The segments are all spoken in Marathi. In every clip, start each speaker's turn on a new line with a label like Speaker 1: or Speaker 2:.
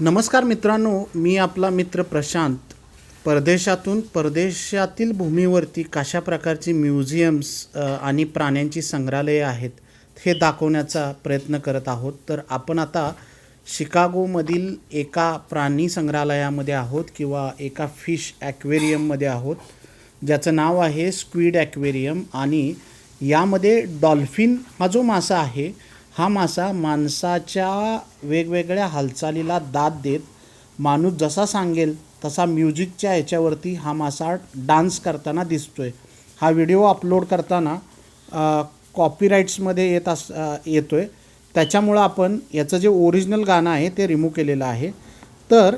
Speaker 1: नमस्कार मित्रांनो मी आपला मित्र प्रशांत. परदेशातून परदेशातील भूमीवरती कशा प्रकारची म्युझियम्स आणि प्राण्यांची संग्रहालये आहेत हे दाखवण्याचा प्रयत्न करत आहोत. तर आपण आता शिकागोमधील एका प्राणी संग्रहालयामध्ये आहोत किंवा एका फिश ॲक्वेरियममध्ये आहोत. ज्याचं नाव आहे स्क्वीड ॲक्वेरियम आणि यामध्ये डॉल्फिन हा जो मासा आहे हा मासा माणसाच्या वेगवेगळ्या हालचालीला दाद देत माणूस जसा सांगेल तसा म्युझिकच्या याच्यावरती हा मासा डान्स करताना दिसतो आहे हा व्हिडिओ अपलोड करताना कॉपीराईट्समध्ये येत अस येतो आहे त्याच्यामुळं आपण याचं जे ओरिजिनल गाणं आहे ते रिमूव्ह केलेलं आहे. तर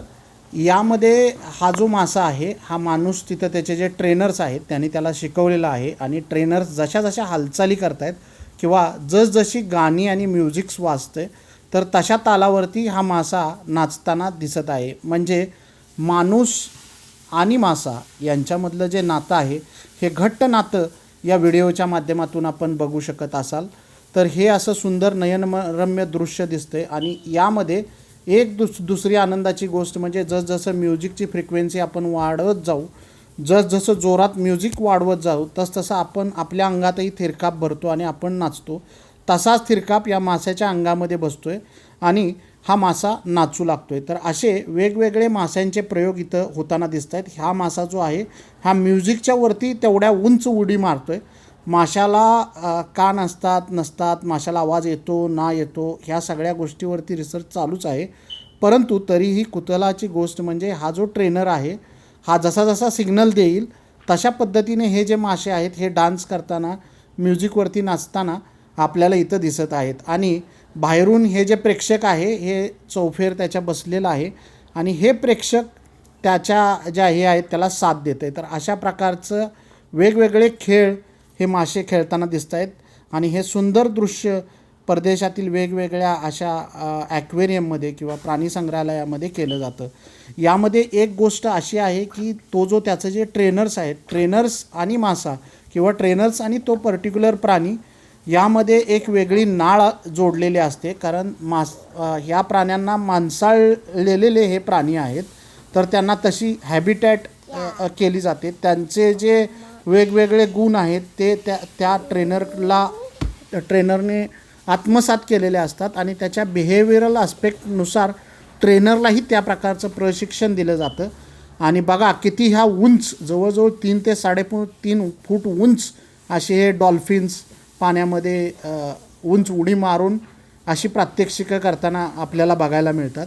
Speaker 1: यामध्ये हा जो मासा आहे हा माणूस तिथं त्याचे जे ट्रेनर्स आहेत त्यांनी त्याला शिकवलेलं आहे. आणि ट्रेनर्स जशा जशा हालचाली करतायत किंवा जसजशी गाणी आणि म्युझिक्स वाजते तर तशा तालावरती हा मासा नाचताना दिसत आहे. म्हणजे माणूस आणि मासा यांच्यामधलं जे नातं आहे हे घट्ट नातं या व्हिडिओच्या माध्यमातून आपण बघू शकत असाल. तर हे असं सुंदर नयनरम्य दृश्य दिसते आणि यामध्ये एक दुस दुसरी आनंदाची गोष्ट म्हणजे जसजसं म्युझिकची फ्रिक्वेन्सी आपण वाढवत जाऊ जसजसं जोरात म्युझिक वाढवत जाऊ तसतसं आपण आपल्या अंगातही थिरकाप भरतो आणि आपण नाचतो. तसाच थिरकाप या माशाच्या अंगामध्ये बसतो आहे आणि हा मासा नाचू लागतो आहे तर असे वेगवेगळे माशांचे प्रयोग इथं होताना दिसत आहेत हा मासा जो आहे हा म्युझिकच्या वरती तेवढ्या उंच उडी मारतो आहे माशाला का कान असतात नसतात माशाला आवाज येतो ना येतो ह्या सगळ्या गोष्टीवरती रिसर्च चालूच आहे. परंतु तरीही कुतलाची गोष्ट म्हणजे हा जो ट्रेनर आहे हा जसा जसा सिग्नल देईल तशा पद्धतीने हे जे मासे आहेत हे डान्स करताना म्युझिकवरती नाचताना आपल्याला इथं दिसत आहेत. आणि बाहेरून हे जे प्रेक्षक आहे हे चौफेर त्याच्या बसलेलं आहे आणि हे प्रेक्षक त्याच्या ज्या हे आहेत त्याला साथ देत आहे तर अशा प्रकारचं वेगवेगळे खेळ हे मासे खेळताना दिसत आहेत आणि हे सुंदर दृश्य परदेशातील वेगवेगळ्या अशा ॲक्वेरियममध्ये किंवा प्राणी संग्रहालयामध्ये केलं जातं. यामध्ये एक गोष्ट अशी आहे की तो जो त्याचं जे ट्रेनर्स आहेत ट्रेनर्स आणि मासा किंवा ट्रेनर्स आणि तो पर्टिक्युलर प्राणी यामध्ये एक वेगळी नाळ जोडलेली असते. कारण मास ह्या प्राण्यांना माणसाळलेले हे प्राणी आहेत. तर त्यांना तशी हॅबिटॅट केली जाते. त्यांचे जे वेगवेगळे गुण आहेत ते त्या त्या ट्रेनरला ट्रेनरने आत्मसात केलेले असतात आणि त्याच्या बिहेवियरल आस्पेक्टनुसार ट्रेनरलाही त्या प्रकारचं प्रशिक्षण दिलं जातं. आणि बघा किती ह्या उंच जवळजवळ तीन ते साडेपू तीन फूट उंच असे हे डॉल्फिन्स पाण्यामध्ये उंच उडी मारून अशी प्रात्यक्षिकं करताना आपल्याला बघायला मिळतात.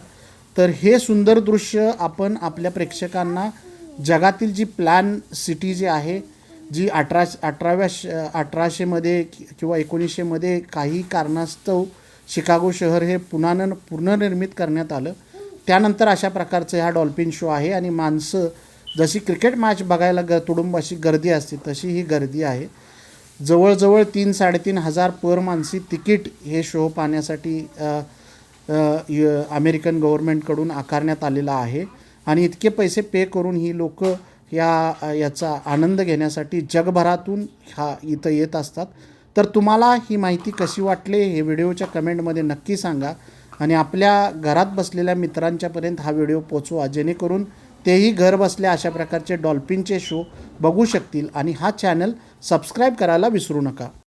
Speaker 1: तर हे सुंदर दृश्य आपण आपल्या प्रेक्षकांना जगातील जी प्लॅन सिटी जी आहे जी अठरा अठराव्या श अठराशेमध्ये किंवा एकोणीसशेमध्ये काही कारणास्तव शिकागो शहर हे पुन्हा पुनर्निर्मित करण्यात आलं. त्यानंतर अशा प्रकारचं ह्या डॉल्फिन शो आहे आणि माणसं जशी क्रिकेट मॅच बघायला ग तुडुंब अशी गर्दी असते तशी ही गर्दी आहे. जवळजवळ तीन साडेतीन हजार पर मानसी तिकीट हे शो पाहण्यासाठी य- अमेरिकन गव्हर्नमेंटकडून आकारण्यात आलेला आहे. आणि इतके पैसे पे करून ही लोकं या याचा आनंद घेण्यासाठी जगभरातून हा इथं येत असतात. तर तुम्हाला ही माहिती कशी वाटली हे व्हिडिओच्या कमेंटमध्ये नक्की सांगा. आणि आपल्या घरात बसलेल्या मित्रांच्यापर्यंत हा व्हिडिओ पोचवा जेणेकरून तेही घर बसल्या अशा प्रकारचे डॉल्फिनचे शो बघू शकतील. आणि हा चॅनल सबस्क्राईब करायला विसरू नका.